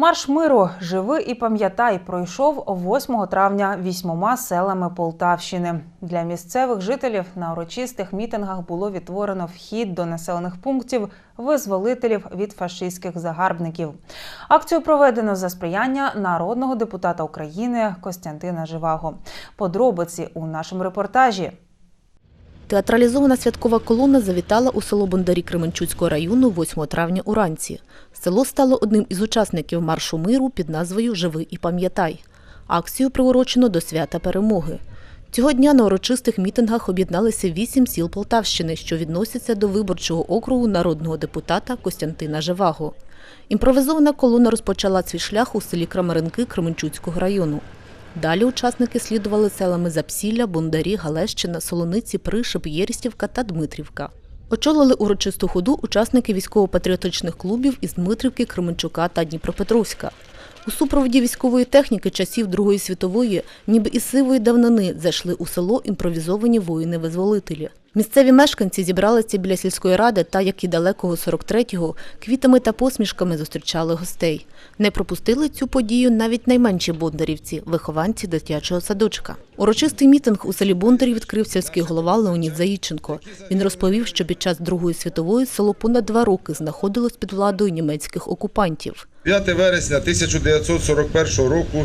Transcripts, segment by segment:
Марш миру Живи і пам'ятай пройшов 8 травня вісьмома селами Полтавщини. Для місцевих жителів на урочистих мітингах було відтворено вхід до населених пунктів визволителів від фашистських загарбників. Акцію проведено за сприяння народного депутата України Костянтина Живаго. Подробиці у нашому репортажі. Театралізована святкова колона завітала у село Бондарі Кременчуцького району 8 травня уранці. Село стало одним із учасників маршу миру під назвою Живи і пам'ятай. Акцію приурочено до свята перемоги. Цього дня на урочистих мітингах об'єдналися вісім сіл Полтавщини, що відносяться до виборчого округу народного депутата Костянтина Живаго. Імпровізована колона розпочала свій шлях у селі Крамаринки Кременчуцького району. Далі учасники слідували селами Запсілля, Бондарі, Галещина, Солониці, Пришип, Єрістівка та Дмитрівка. Очолили урочисту ходу учасники військово-патріотичних клубів із Дмитрівки, Кременчука та Дніпропетровська. У супроводі військової техніки часів Другої світової, ніби із сивої давнини, зайшли у село імпровізовані воїни-визволителі. Місцеві мешканці зібралися біля сільської ради та, як і далекого 43-го, квітами та посмішками зустрічали гостей. Не пропустили цю подію навіть найменші бондарівці, вихованці дитячого садочка. Урочистий мітинг у селі Бондарі відкрив сільський голова Леонід Заїченко. Він розповів, що під час Другої світової село понад два роки знаходилось під владою німецьких окупантів. 5 вересня 1941 року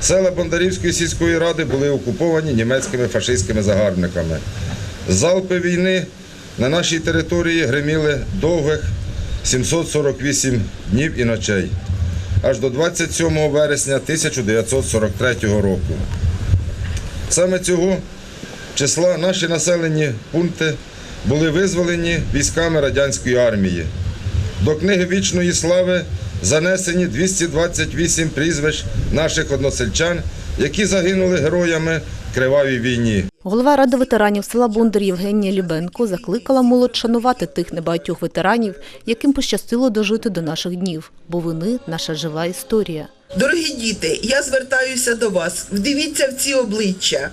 села Бондарівської сільської ради були окуповані німецькими фашистськими загарбниками. Залпи війни на нашій території гриміли довгих 748 днів і ночей, аж до 27 вересня 1943 року. Саме цього числа наші населені пункти були визволені військами радянської армії. До книги вічної слави занесені 228 прізвищ наших односельчан, які загинули героями в кривавій війні. Голова ради ветеранів села Бондар Євгенія Лібенко закликала молодь шанувати тих небагатьох ветеранів, яким пощастило дожити до наших днів, бо вони наша жива історія. Дорогі діти, я звертаюся до вас. Вдивіться в ці обличчя.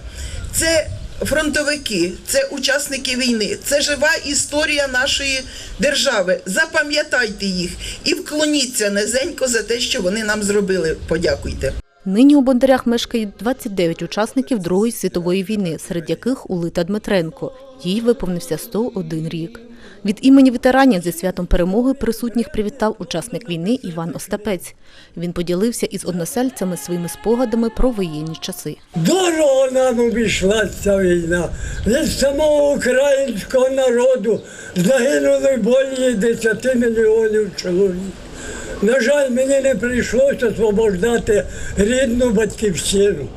Це фронтовики, це учасники війни, це жива історія нашої держави. Запам'ятайте їх і вклоніться низенько за те, що вони нам зробили. Подякуйте. Нині у Бондарях мешкають 29 учасників Другої світової війни, серед яких Улита Дмитренко. Їй виповнився 101 рік. Від імені ветеранів зі святом перемоги присутніх привітав учасник війни Іван Остапець. Він поділився із односельцями своїми спогадами про воєнні часи. Дорого нам обійшла ця війна. Від самого українського народу загинули більше 10 мільйонів чоловік. На жаль, мені не прийшлося освобождати рідну батьківщину.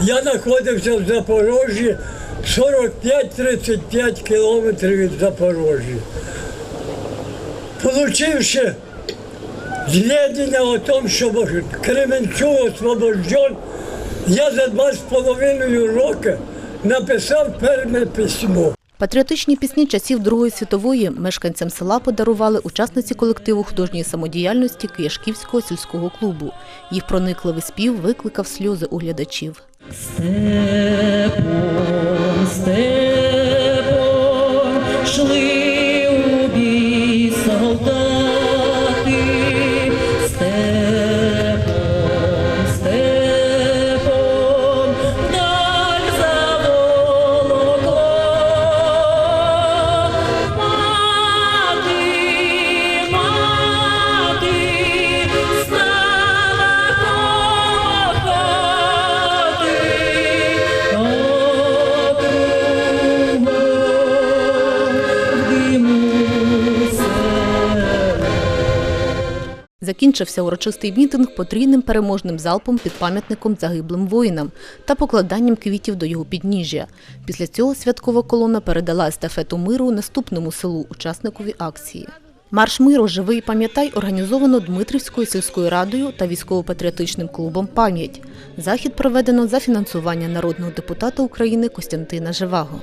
Я знаходився в Запорожжі 45-35 кілометрів від Запорожжя. Получивши зведення о том, що Кременчук освобожден, я за два з половиною роки написав перше письмо. Патріотичні пісні часів Другої світової мешканцям села подарували учасниці колективу художньої самодіяльності Кияшківського сільського клубу. Їх проникливий спів викликав сльози у глядачів. Степом, степом Закінчився урочистий мітинг потрійним переможним залпом під пам'ятником загиблим воїнам та покладанням квітів до його підніжжя. Після цього святкова колона передала естафету миру наступному селу, учасникові акції. Марш миру Живий пам'ятай організовано Дмитрівською сільською радою та військово-патріотичним клубом Пам'ять. Захід проведено за фінансування народного депутата України Костянтина Живаго.